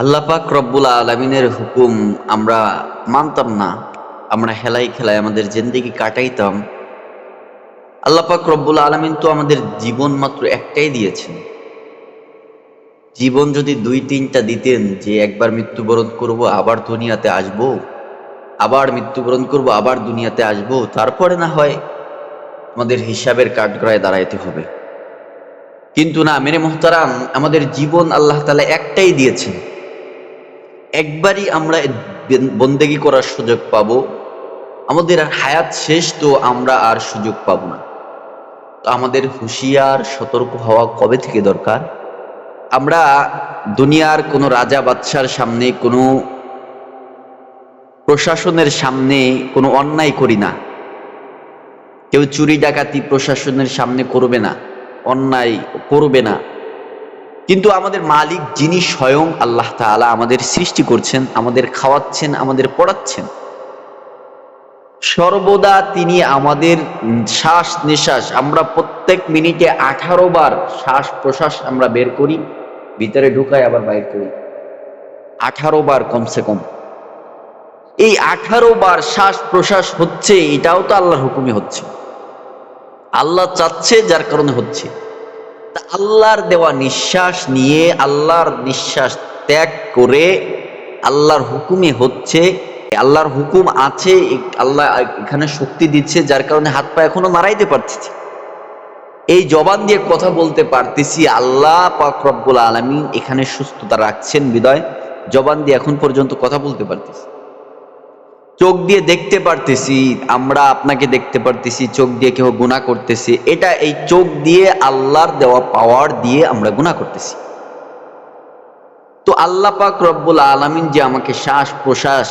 আল্লাহ পাক রব্বুল আলমিনের হুকুম আমরা মানতাম না, আমরা হেলাই খেলায় আমাদের জিন্দিগি কাটাইতাম। আল্লাহ পাক রব্বুল আলমিন তো আমাদের জীবন মাত্র একটাই দিয়েছেন। জীবন যদি দুই তিনটা দিতেন যে একবার মৃত্যুবরণ করব, আবার দুনিয়াতে আসব, আবার মৃত্যুবরণ করব, আবার দুনিয়াতে আসব, তারপরে না হয় আমাদের হিসাবের কাঠগড়ায় দাঁড়াইতে হবে। কিন্তু না, মেরে মোহতারাম, আমাদের জীবন আল্লাহ তালা একটাই দিয়েছেন। একবারই আমরা বন্দেগি করার সুযোগ পাবো। আমাদের হায়াত শেষ, তো আমরা আর সুযোগ পাবো না। তো আমাদের হুঁশিয়ার, সতর্ক হওয়া কবে থেকে দরকার? আমরা দুনিয়ার কোনো রাজা বাদশার সামনে, কোনো প্রশাসনের সামনে কোনো অন্যায় করি না। কেউ চুরি ডাকাতি প্রশাসনের সামনে করবে না, অন্যায় করবে না। কিন্তু আমাদের মালিক যিনি স্বয়ং আল্লাহ তাআলা আমাদের সৃষ্টি করছেন, আমাদের খাওয়াচ্ছেন, আমাদের পড়াচ্ছেন, সর্বদা তিনি আমাদের শ্বাস নিঃশ্বাস, আমরা প্রত্যেক মিনিটে আঠারো বার শ্বাস প্রশ্বাস আমরা বের করি, ভিতরে ঢুকাই আবার বাইর করি। আঠারো বার কমসে কম। এই আঠারো বার শ্বাস প্রশ্বাস হচ্ছে, এটাও তো আল্লাহর হুকুমে হচ্ছে। আল্লাহ চাচ্ছে, যার কারণে হচ্ছে। তা আল্লাহর দেওয়া নিঃশ্বাস নিয়ে আল্লাহর নিঃশ্বাস ত্যাগ করে আল্লাহর হুকুমে হচ্ছে, আল্লাহর হুকুম আছে, আল্লাহ এখানে শক্তি দিচ্ছে, যার কারণে হাত পা এখনও নাড়াইতে পারতেছি। এই জবান দিয়ে কথা বলতে পারতেছি, আল্লাহ পাক রব্বুল আলমিন এখানে সুস্থতা রাখছেন বিদয় জবান দিয়ে এখন পর্যন্ত কথা বলতে পারতেছি। চোখ দিয়ে দেখতে পারতেছি, আমরা আপনাকে দেখতে পারতেছি, চোখ দিয়ে কেউ গুণা করতেছি। এটা এই চোখ দিয়ে আল্লাহর দেওয়া পাওয়ার দিয়ে আমরা গুণা করতেছি। তো আল্লাহ পাক রব্বুল আলমিন যে আমাকে শ্বাস প্রশ্বাস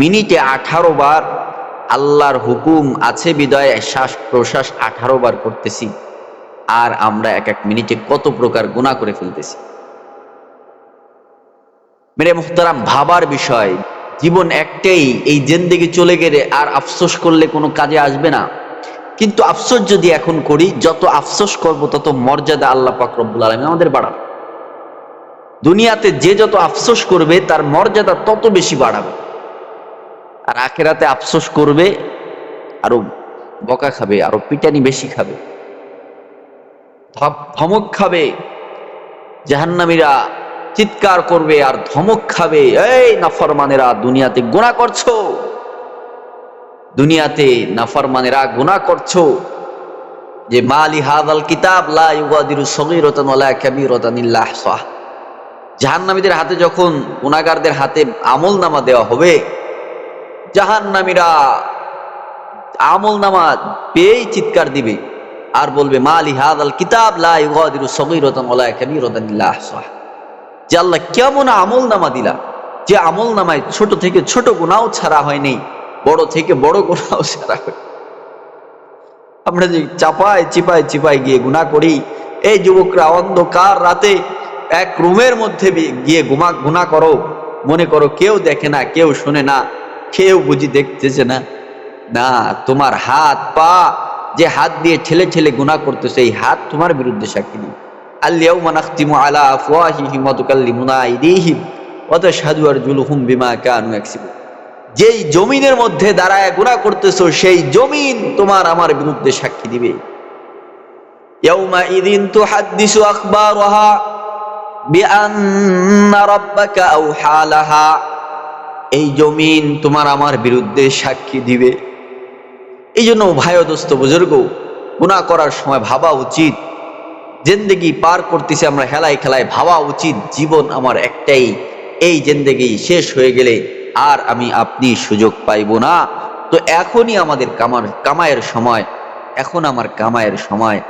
মিনিটে আঠারো বার আল্লাহর হুকুম আছে বিদয় শ্বাস প্রশ্বাস আঠারো বার করতেছি, আর আমরা এক এক মিনিটে কত প্রকার গুণা করে ফেলতেছি। মেরে মুখতারাম ভাবার বিষয় জীবন একটাই, এই জেন্দেগি চলে গেলে আর আফসোস করলে কোনো কাজে আসবে না। কিন্তু আফসোস যদি এখন করি, যত আফসোস করব, তত মর্যাদা আল্লাহ পাক রব্বুল আলমী আমাদের বাড়াবে। দুনিয়াতে যে যত আফসোস করবে, তার মর্যাদা তত বেশি বাড়াবে। আর আখেরাতে আফসোস করবে, আরও বকা খাবে, আরও পিটানি বেশি খাবে। ধমক খাবে। জাহান্নামীরা চিৎকার করবে আর ধমক খাবে। এই নাফরমানেরা দুনিয়াতে গুণা করছ। দুনিয়াতে নাফরমানেরা গুণা করছ। যে মালি হাদাল কিতাব, লা ইউগাদিরু সগীরাতান ওয়ালা কাবীরাতান ইল্লা আহসাহ। জাহান্নামীদের হাতে যখন গুনাহগারদের হাতে আমল নামা দেওয়া হবে, জাহান্নামীরা আমল নামা পেয়েই চিৎকার দিবে। আর বলবে, মালি হাদাল কিতাব, লা ইউগাদিরু সগীরাতান ওয়ালা কাবীরাতান ইল্লা আহসাহ। যে আল্লাহ কেমন আমল নামা দিলা? যে আমল নামায় ছোট থেকে ছোট গুণাও ছাড়া হয়নি বড় থেকে বড় গুণাও ছাড়া হয় আমরা যে চাপায় চিপায় চিপায় গিয়ে গুণা করি, এই যুবকরা অন্ধকার রাতে এক রুমের মধ্যে গিয়ে গুমা, গুণা করো। মনে করো কেউ দেখে না, কেউ শোনে না, কেউ বুঝি দেখতেছে না। না, তোমার হাত পা যে হাত দিয়ে ঠেলে ঠেলে গুণা করতেছে, এই হাত তোমার বিরুদ্ধে সাক্ষী দিবে আলিয়াউমা বিমা যেই জমিনের মধ্যে দাঁড়ায় গুনাহ করতেছো, সেই জমিন তোমার আমার বিরুদ্ধে সাক্ষী দিবে। ইদিন এই জমিন তোমার আমার বিরুদ্ধে সাক্ষী দিবে। এই জন্য ভাই দোস্ত, বুজুর্গ গুণা করার সময় ভাবা উচিত। জেন্দেগি পার করতেছি আমরা হেলায় খেলায়, ভাবা উচিত জীবন আমার একটাই। এই জেন্দেগি শেষ হয়ে গেলে আর আমি আপনি সুযোগ পাইব না। তো এখনই আমাদের কামার কামায়ের সময়। এখন আমার কামায়ের সময়।